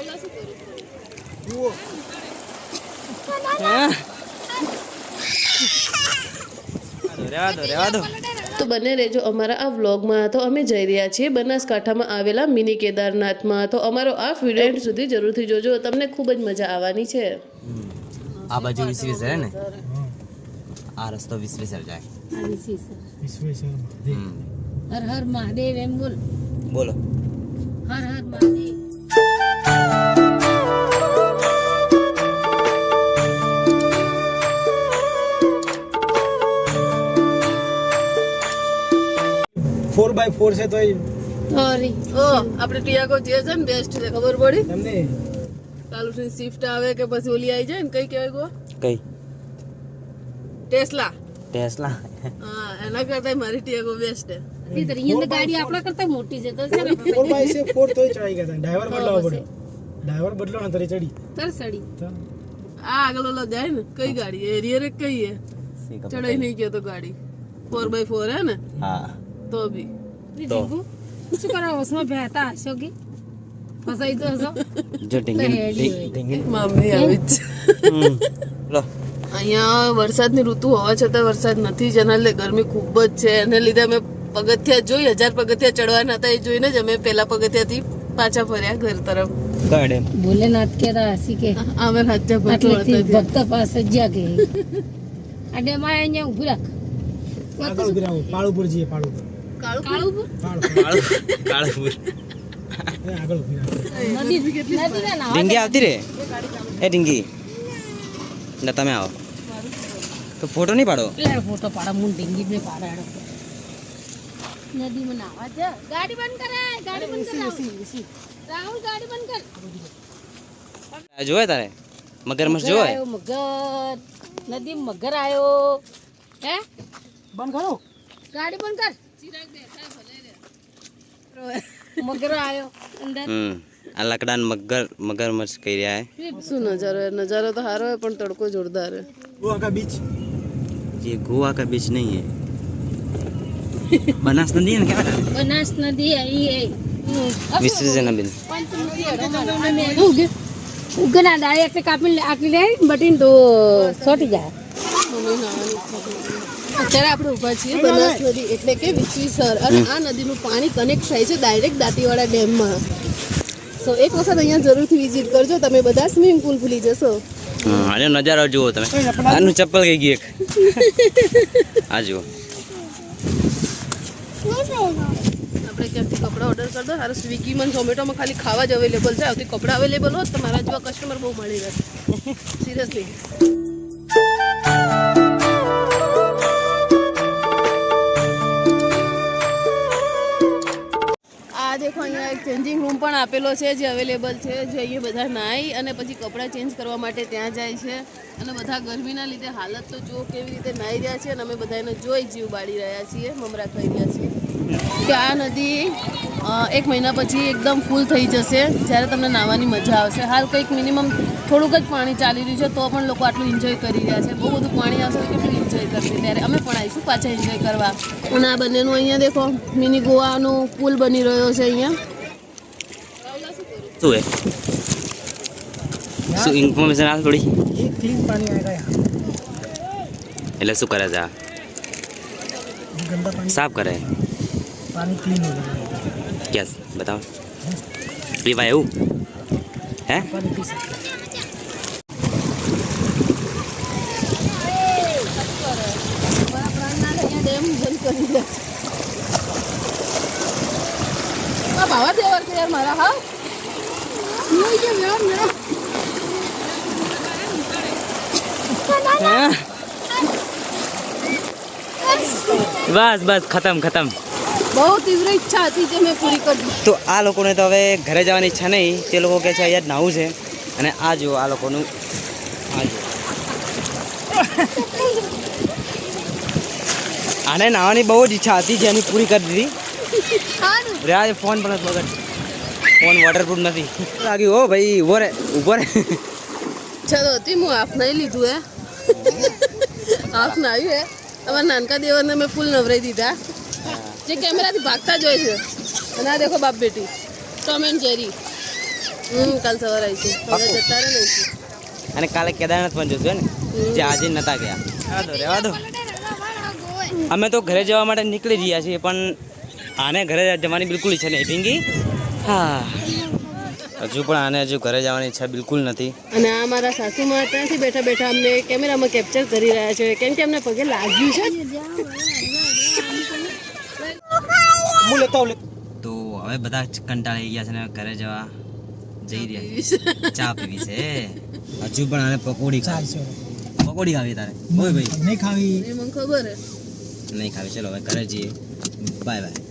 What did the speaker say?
દો દો તો બને રહેજો અમારા આ વ્લોગમાં તો અમે જઈ રહ્યા છીએ બનાસકાંઠામાં આવેલા મિની કેદારનાથમાં. તો અમારો આ ફિડેન્ટ સુધી જરૂરથી જોજો તમને ખૂબ જ મજા આવવાની છે. આ બાજુ વીસ ને? આ રસ્તો વીસ વીસ જાય. હર હર મહાદેવ એમ બોલ. બોલો. હર હર મહાદેવ. બાય ફોર છે તો સોરી ઓ આપણે ટિયાગો જે છે ને બેસ્ટ છે ખબર પડી? તમને? કાલુની શિફ્ટ આવે કે પછી ઓલી આવી જાય ને કઈ કહેવાય ગો? કઈ? ટેસ્લા ટેસ્લા હા એના કરતા મારી ટિયાગો બેસ્ટ છે. તી તારી અહીંયા ગાડી આપણા કરતા મોટી છે તો ને ફોર બાય છે ફોર તોય ચડાઈ ગયા ડ્રાઈવર બદલાવો પડ્યો. ડ્રાઈવર બદલો ને તરી ચડી. તર સડી આ આગળ ઓલો જાય ને કઈ ગાડી? એરિયર કઈ હે ચડાઈ નહીં ગયો તો ગાડી. ફોર બાય ફોર હે ને? હા. તો બી. તો. શું કરા વસમાં ભેતા હશો કે ફસાઈ તો હશો જો ઢીંગી ઢીંગી. મમ્મી આવી જ. લો. અહીંયા વરસાદની ઋતુ હોવા છતાં વરસાદ નથી જેના લીધે ગરમી ખૂબ જ છે. એને લીધે અમે પગથિયા જોઈ હજાર પગથિયા ચડવાના હતા એ જોઈને જ અમે પેલા પગથિયાથી પાછા ફર્યા ઘર તરફ. ભોલેનાથ કે હસી કે અમે હતા. ભક્ત પાસે જ્યાં કે. અને માં અહીંયા ઊભી રાખ પાળુપુર જઈએ પાળુપુર કાળું કાળું પાળુપુર કાળું કાળું એ આગળ ઊભી રહો નદી નદી ના નાવા ઢીંગી આવતી રે એ ઢીંગી ના તમે આવો તો ફોટો નહીં પાડો પેલા ફોટો પાડા મું ડીંગી ને પાડાડો નદીમાં નાવા જા ગાડી બંધ કરે ગાડી બંધ કર રાહુલ ગાડી બંધ કર આ જોવે તારે મગરમચ્છ જોવે આયો મગર નદી મગર આયો હે બંધ કરો ગાડી બંધ કર મગર આયો અંદર હમ આ લાકડાને મગર મગરમચ્છ કહી રહ્યા હે શું નજારો હે? નજારો તો સારો હોય પણ તડકો જોરદાર હે ગોવા બીચ ये गोवा का बीच नहीं है बनास नदी है ना क्या બનાસ નદી આઈ એ विसर्जन बिन ઉગના ડાળી એટલે કાપી આટલી લે બટીન તો છોટી જાય અત્યારે આપણે ઊભા છીએ બનાસ નદી એટલે કે વિચીસર. અને આ નદીનું પાણી કનેક્ટ થાય છે ડાયરેક્ટ દાંતીવાડા ડેમમાં. સો એક વખત અહીંયા જરૂરથી વિઝિટ કરજો તમે બધા સ્વિમિંગ પુલ ભૂલી જશો. હા આનો નજારો જુઓ તમે. આનું ચપ્પલ કઈ ગઈ એક? આ જુઓ. આપણે ક્યાંથી કપડાં ઓર્ડર કરી દો. હારે સ્વિગીમાં ઝોમેટોમાં ખાલી ખાવા જ અવેલેબલ છે. આવતી કપડાં અવેલેબલ હોત તો મારા જેવા કસ્ટમર બહુ મળી રહે સિરિયસલી અહીંયા એક ચેન્જિંગ રૂમ પણ આપેલો છે, જે અવેલેબલ છે. જે અહીંયા બધા નાહી અને પછી કપડાં ચેન્જ કરવા માટે ત્યાં જાય છે. અને બધા ગરમીના લીધે હાલત તો જો કેવી રીતે નાહી રહ્યા છે અને અમે બધા એને જોઈ જીવ બાળી રહ્યા છીએ, મમરા ખાઈ રહ્યા છીએ. કે આ નદી એક મહિના પછી એકદમ ફૂલ થઈ જશે. જ્યારે તમને નાહવાની મજા આવશે. હાલ કંઈક મિનિમમ થોડુંક જ પાણી ચાલી રહ્યું છે તો પણ લોકો આટલું એન્જોય કરી રહ્યા છે. બહુ બધું પાણી આવશે કેટલું એન્જોય કરશે? ત્યારે અમે પણ આવીશું પાછા એન્જોય કરવા. અને આ બંનેનું અહીંયા દેખો મિની ગોવાનો પુલ બની રહ્યો છે અહીંયા. શું ઇન્ફોર્મેશન આ થોડી? એટલે શું કરે છે સાફ કરે? પાણી ક્લીન ગેસ બતાવો એ ભાઈ એવું હે ભાવા બસ બસ ખતમ ખતમ. બહુ તીવ્ર ઈચ્છા હતી જે મેં પૂરી કરી. તો આ લોકોને તો હવે ઘરે જવાની ઈચ્છા નહીં. તે લોકો કહે છે અહીંયા જ નાવું છે. અને આ જુઓ આ લોકોનું આ જુઓ. આને નાવાની બહુ જ ઈચ્છા હતી જેની પૂરી કરી દીધી. રે આજે ફોન પણ જ બગડ ફોન વોટરપ્રૂફ નથી. લાગ્યું હો ભાઈ ઊભો રે ઊભો રે ચલો હતી હું હાફ નહીં લીધું હે. હાફ નાયું હે. અમારા નાનકા દેવરને મેં ફૂલ નવરાઈ દીધા. જે કેમેરાથી ભાગતા જ હોય છે. અને આ દેખો બાપ બેટી. Tom and Jerry. હમ કાલ સવારે આવીશું હવે જતા રહે અને કાલે કેદારનાથ પણ જશું ને? જે આજે નતા ગયા. રહેવા દો અમે તો ઘરે જવા માટે નીકળી રહ્યા છીએ પણ આને ઘરે જવાની બિલકુલ ઈચ્છા નહીં. ભીંગી હા. હજુ પણ આને હજુ ઘરે જવાની ઈચ્છા બિલકુલ નથી. અને આ મારા સાસુમાં ત્યાંથી બેઠા બેઠા અમને કેમેરામાં કેપ્ચર કરી રહ્યા છે. કેમ કે અમને પગે લાગ્યું છે હું લેતો આવું તો હવે બધા કંટાળી ગયા છે ને ઘરે જવા. જઈ રહ્યા છે. ચા પીવી છે. હજુ પણ આને પકોડી ખાવી. છે પકોડી ખાવી તારે? ઓય ભાઈ. નહીં ખાવી. મને ખબર નહીં ખાવી. ચલો હવે ઘરે જઈએ. Bye bye.